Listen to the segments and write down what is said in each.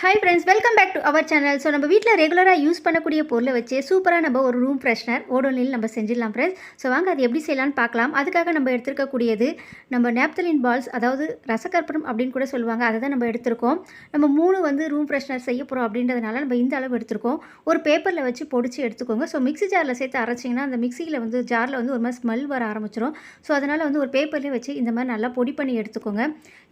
Hi friends welcome back to our channel so நம்ம வீட்டில் ரெகுலராக யூஸ் பண்ணக்கூடிய பொருளை வச்சு சூப்பராக நம்ம ஒரு ரூம் ஃப்ரெஷ்னர் ஓடோனில் நம்ம செஞ்சிடலாம் ஃப்ரெண்ட்ஸ் ஸோ வாங்க அது எப்படி செய்யலாம்னு பார்க்கலாம். அதுக்காக நம்ம எடுத்துருக்கக்கூடியது நம்ம நேப்தலின் பால்ஸ் அதாவது ரசக்கற்பரம் அப்படின்னு கூட சொல்லுவாங்க. அதை தான் நம்ம எடுத்திருக்கோம். நம்ம மூணு வந்து ரூம் ஃப்ரெஷ்னர் செய்ய போகிறோம் அப்படின்றதுனால நம்ம இந்த அளவு எடுத்திருக்கோம். ஒரு பேப்பரில் வச்சு பொடிச்சு எடுத்துக்கோங்க. ஸோ மிக்ஸி ஜாரில் சேர்த்து அரைச்சிங்கன்னா அந்த மிக்ஸியில் வந்து ஜாரில் வந்து ஒரு மாதிரி ஸ்மெல் வர ஆரம்பிச்சிடும் ஸோ அதனால் வந்து ஒரு பேப்பர்லேயே வச்சு இந்த மாதிரி நல்லா பொடி பண்ணி எடுத்துக்கோங்க.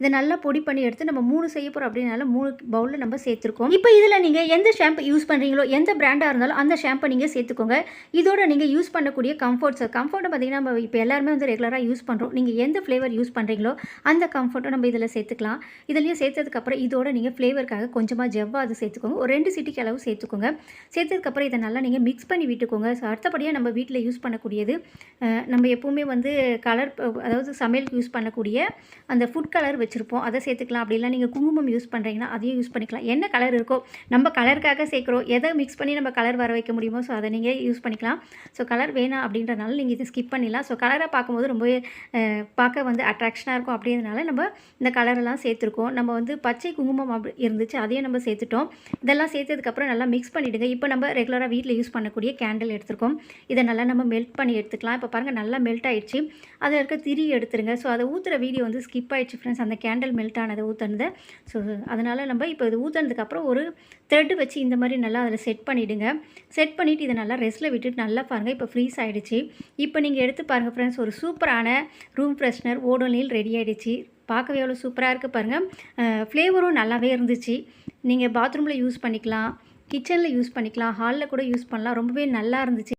இதை நல்லா பொடி பண்ணி எடுத்து நம்ம மூணு செய்ய போகிறோம் அப்படின்னால மூணு பவுலில் நம்ம சேர்த்துருக்கோம். இப்போ இதில் நீங்கள் எந்த ஷாம்பு யூஸ் பண்ணுறீங்களோ எந்த பிராண்டாக இருந்தாலும் அந்த ஷாம்பை நீங்கள் சேர்த்துக்கோங்க. இதோட நீங்கள் யூஸ் பண்ணக்கூடிய கம்ஃபர்ட்ஸ் கம்ஃபர்ட்டை பார்த்தீங்கன்னா நம்ம இப்போ எல்லாருமே வந்து ரெகுலராக யூஸ் பண்ணுறோம் நீங்கள் எந்த ஃப்ளேவர் யூஸ் பண்ணுறீங்களோ அந்த கம்ஃபர்ட்டை நம்ம இதில் சேர்த்துக்கலாம். இதுலேயும் சேர்த்ததுக்கப்புறம் இதோட நீங்கள் ஃப்ளேவருக்காக கொஞ்சமாக ஜவ்வா அது சேர்த்துக்கோங்க. ஒரு ரெண்டு சிட்டிக்கு அளவு சேர்த்துக்கோங்க. சேர்த்ததுக்கப்புறம் இதை நல்லா நீங்கள் மிக்ஸ் பண்ணி விட்டுக்கோங்க. ஸோ அடுத்தபடியாக நம்ம வீட்டில் யூஸ் பண்ணக்கூடியது நம்ம எப்போவுமே வந்து கலர் அதாவது சமையலுக்கு யூஸ் பண்ணக்கூடிய அந்த ஃபுட் கலர் வச்சுருப்போம். அதை சேர்த்துக்கலாம். அப்படிலாம் நீங்கள் குங்குமம் யூஸ் பண்ணுறீங்கன்னா அதையும் யூஸ் பண்ணிக்கலாம். என்ன கலர் இருக்கோ நம்ம கலருக்காக சேர்க்குறோம். எதை மிக்ஸ் பண்ணி நம்ம கலர் வர வைக்க முடியுமோ ஸோ அதை நீங்கள் யூஸ் பண்ணிக்கலாம். ஸோ கலர் வேணாம் அப்படின்றனால நீங்கள் இதை ஸ்கிப் பண்ணிடலாம். ஸோ கலரை பார்க்கும்போது ரொம்பவே பார்க்க வந்து அட்ராக்ஷனாக இருக்கும் அப்படின்றனால நம்ம இந்த கலரெல்லாம் சேர்த்துருக்கோம். நம்ம வந்து பச்சை குங்குமம் அப்படி இருந்துச்சு அதையும் நம்ம சேர்த்துட்டோம். இதெல்லாம் சேர்த்ததுக்கப்புறம் நல்லா மிக்ஸ் பண்ணிவிடுங்க இப்போ நம்ம ரெகுலராக வீட்டில் யூஸ் பண்ணக்கூடிய கேண்டில் எடுத்துருக்கோம். இதை நல்லா நம்ம மெல்ட் பண்ணி எடுத்துக்கலாம். இப்போ பாருங்கள் நல்லா மெல்ட் ஆகிடுச்சு அதில் இருக்க திரி எடுத்துருங்க. ஸோ அதை ஊற்றுற வீடியோ வந்து ஸ்கிப் ஆகிடுச்சு ஃப்ரெண்ட்ஸ் அந்த கேண்டில் மெல்ட் ஆனதை ஊற்றுனது ஸோ அதனால் நம்ம இப்போ இது ஊற்றுனதுக்கப்புறம் ஒரு த்ரெட்டு வச்சு இந்த மாதிரி நல்லா அதில் செட் பண்ணிவிடுங்க செட் பண்ணிவிட்டு இதை நல்லா ரெஸ்ட்டில் விட்டுட்டு நல்லா பாருங்கள் இப்போ ஃப்ரீஸ் ஆகிடுச்சு இப்போ நீங்கள் எடுத்து பாருங்கள் ஃப்ரெண்ட்ஸ் ஒரு சூப்பரான ரூம் ஃப்ரெஷ்னர் ஓடோனில் ரெடி ஆகிடுச்சு பார்க்கவே எவ்வளோ சூப்பராக இருக்குது பாருங்கள் ஃப்ளேவரும் நல்லாவே இருந்துச்சு. நீங்கள் பாத்ரூமில் யூஸ் பண்ணிக்கலாம். கிச்சனில் யூஸ் பண்ணிக்கலாம். ஹாலில் கூட யூஸ் பண்ணலாம். ரொம்பவே நல்லா இருந்துச்சு.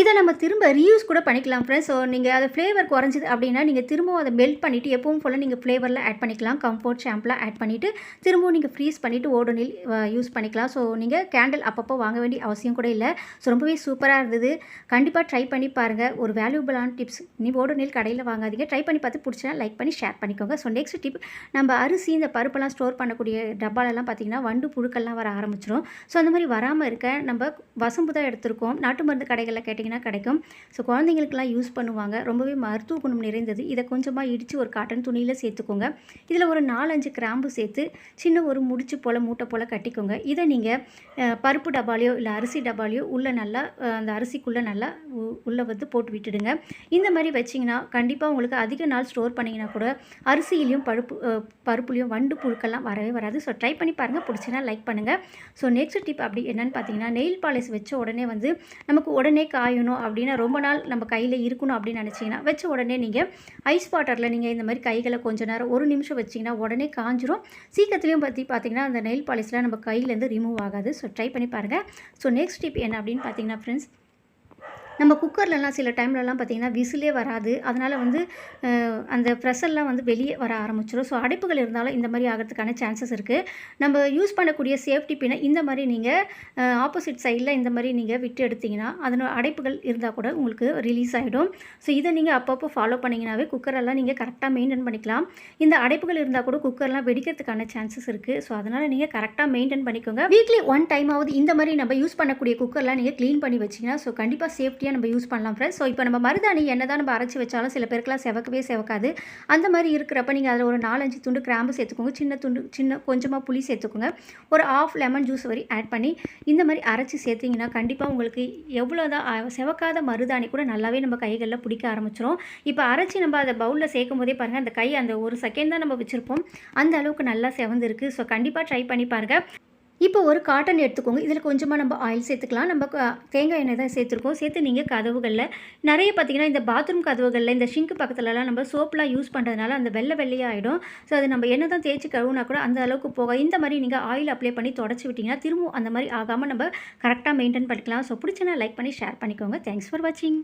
இதை நம்ம திரும்ப ரீயூஸ் கூட பண்ணிக்கலாம் ஃப்ரெண்ட்ஸ் ஸோ நீங்கள் அது ஃப்ளேவர் குறைஞ்சிது அப்படின்னா நீங்கள் திரும்பவும் அதை மெல்ட் பண்ணிவிட்டு எப்பவும் போல் நீங்கள் ஃப்ளேவரில் ஆட் பண்ணிக்கலாம். கம்ஃபோர்ட் ஷாம்பில் ஆட் பண்ணிவிட்டு திரும்பவும் நீங்கள் ஃப்ரீஸ் பண்ணிவிட்டு ஓடோனில் யூஸ் பண்ணிக்கலாம். ஸோ நீங்கள் கேண்டில் அப்பப்போ வாங்க வேண்டிய அவசியம் கூட இல்லை. ஸோ ரொம்பவே சூப்பராக இருந்தது. கண்டிப்பாக ட்ரை பண்ணி பாருங்கள் ஒரு வேல்யூபிளான டிப்ஸ் நீ ஓடோனில் கடையில் வாங்காதீங்க. ட்ரை பண்ணி பார்த்து பிடிச்சினா லைக் பண்ணி ஷேர் பண்ணிக்கோங்க. ஸோ நெக்ஸ்ட் டிப் நம்ம அரிசி இந்த பருப்பெல்லாம் ஸ்டோர் பண்ணக்கூடிய டப்பாலெல்லாம் பார்த்தீங்கன்னா வண்டு புழுக்கள்லாம் வர ஆரம்பிச்சிடும் ஸோ அந்த மாதிரி வராமல் இருக்க நம்ம வசம்பு தான் எடுத்திருக்கோம். நாட்டு மருந்து கடைகளில் கேட்டிங்கன்னா கிடைக்கும். ஸோ குழந்தைங்களுக்குலாம் யூஸ் பண்ணுவாங்க. ரொம்பவே மருத்துவ குணம் நிறைந்தது. இதை கொஞ்சமாக இடித்து ஒரு காட்டன் துணியில் சேர்த்துக்கோங்க. இதில் ஒரு நாலஞ்சு கிராம்பு சேர்த்து சின்ன ஒரு முடிச்சு போல் மூட்டை போல் கட்டிக்கோங்க. இதை நீங்கள் பருப்பு டபாலையோ இல்லை அரிசி டபாலையோ உள்ளே நல்லா அந்த அரிசிக்குள்ளே நல்லா உ- உள்ளே வந்து போட்டு விட்டுடுங்க. இந்த மாதிரி வச்சிங்கன்னா கண்டிப்பாக உங்களுக்கு அதிக நாள் ஸ்டோர் பண்ணிங்கன்னா கூட அரிசியிலையும் பருப்பு பருப்புலையும் வண்டு புழுக்கெல்லாம் வரவே வராது. ஸோ ட்ரை பண்ணி பாருங்கள் பிடிச்சினா லைக் பண்ணுங்கள் ஸோ நெக்ஸ்ட் டிப் அப்படி என்னென்னு பார்த்தீங்கன்னா நெயில் பாலிஷ் வச்ச உடனே வந்து நமக்கு உடனே காயணும் அப்படின்னா ரொம்ப நாள் நம்ம கையில் இருக்கணும் அப்படின்னு நினச்சிங்கன்னா வச்ச உடனே நீங்கள் ஐஸ் வாட்டரில் நீங்கள் இந்த மாதிரி கைகளை கொஞ்ச நேரம் ஒரு நிமிஷம் வச்சிங்கன்னா உடனே காஞ்சிரும். சீக்கிரத்துலேயும் பற்றி பார்த்தீங்கன்னா அந்த நெயில் பாலிஷ்லாம் நம்ம கையிலேருந்து ரிமூவ் ஆகாது. ஸோ ட்ரை பண்ணி பாருங்கள் ஸோ நெக்ஸ்ட் டிப் என்ன அப்படின்னு பார்த்தீங்கன்னா ஃப்ரெண்ட்ஸ் நம்ம குக்கர்லலாம் சில டைம்லலாம் பார்த்தீங்கன்னா விசிலே வராது. அதனால் வந்து அந்த ப்ரெஷர்லாம் வந்து வெளியே வர ஆரம்பிச்சிடும் ஸோ அடைப்புகள் இருந்தாலும் இந்த மாதிரி ஆகிறதுக்கான சான்சஸ் இருக்குது நம்ம யூஸ் பண்ணக்கூடிய சேஃப்டி பின்னை இந்த மாதிரி நீங்கள் ஆப்போசிட் சைடில் இந்த மாதிரி நீங்கள் விட்டு எடுத்தீங்கன்னா அதனோட அடைப்புகள் இருந்தால் கூட உங்களுக்கு ரிலீஸ் ஆகிடும் ஸோ இதை நீங்கள் அப்பப்போ ஃபாலோ பண்ணிங்கனாவே குக்கரெல்லாம் நீங்கள் கரெக்டாக மெயின்டைன் பண்ணிக்கலாம். இந்த அடைப்புகள் இருந்தால் கூட குக்கர்லாம் வெடிக்கிறதுக்கான சான்சஸ் இருக்குது ஸோ அதனால் நீங்கள் கரெக்டாக மெயின்டைன் பண்ணிக்கோங்க. வீக்லி ஒன் டைம் ஆகுது இந்த மாதிரி நம்ம யூஸ் பண்ணக்கூடிய குக்கர்லாம் நீங்கள் க்ளீன் பண்ணி வச்சிங்கன்னா ஸோ கண்டிப்பாக வெரைட்டியாக நம்ம யூஸ் பண்ணலாம் ஃப்ரெண்ட்ஸ் ஸோ இப்போ நம்ம மருதாணி என்ன தான் நம்ம அரைச்சி வச்சாலும் சில பேருக்குலாம் செவக்கவே செவக்காது. அந்த மாதிரி இருக்கிறப்ப நீங்கள் அதில் ஒரு நாலஞ்சு துண்டு கிராம்பு சேர்த்துக்கோங்க. சின்ன துண்டு சின்ன கொஞ்சமாக புளி சேர்த்துக்கோங்க. ஒரு ஆஃப் லெமன் ஜூஸ் வரை ஆட் பண்ணி இந்த மாதிரி அரைச்சி சேர்த்திங்கன்னா கண்டிப்பாக உங்களுக்கு எவ்வளோ தான் செவக்காத மருதாணி கூட நல்லாவே நம்ம கைகளில் பிடிக்க ஆரம்பிச்சிரும். இப்போ அரைச்சி நம்ம அதை பவுலில் சேர்க்கும் போதே பாருங்கள் அந்த கை அந்த ஒரு செகண்ட் தான் நம்ம வச்சுருப்போம். அந்த அளவுக்கு நல்லா செவந்திருக்கு. ஸோ கண்டிப்பாக ட்ரை பண்ணி பாருங்கள் இப்போ ஒரு காட்டன் எடுத்துக்கோங்க. இதில் கொஞ்சமாக நம்ம ஆயில் சேர்த்துக்கலாம். நம்ம தேங்காய் எண்ணெய் தான் சேர்த்துருக்கோம். சேர்த்து நீங்கள் கதவுகளில் நிறைய பார்த்தீங்கன்னா இந்த பாத்ரூம் கதவுகளில் இந்த ஷிங்க் பக்கத்துலலாம் நம்ம சோப்லாம் யூஸ் பண்ணுறதுனால அந்த வெள்ளை வெள்ளையாக ஆகிடும் ஸோ அது நம்ம என்ன தான் தேய்ச்சி கழுவுனா கூட அந்த அளவுக்கு போக இந்த மாதிரி நீங்கள் ஆயில் அப்ளை பண்ணி தொடச்சி விட்டிங்கன்னா திரும்பவும் அந்த மாதிரி ஆகாமல் நம்ம கரெக்டாக மெயின்டைன் பண்ணிக்கலாம். ஸோ பிடிச்சனா லைக் பண்ணி ஷேர் பண்ணிக்கோங்க. தேங்க்ஸ் ஃபார் வாட்சிங்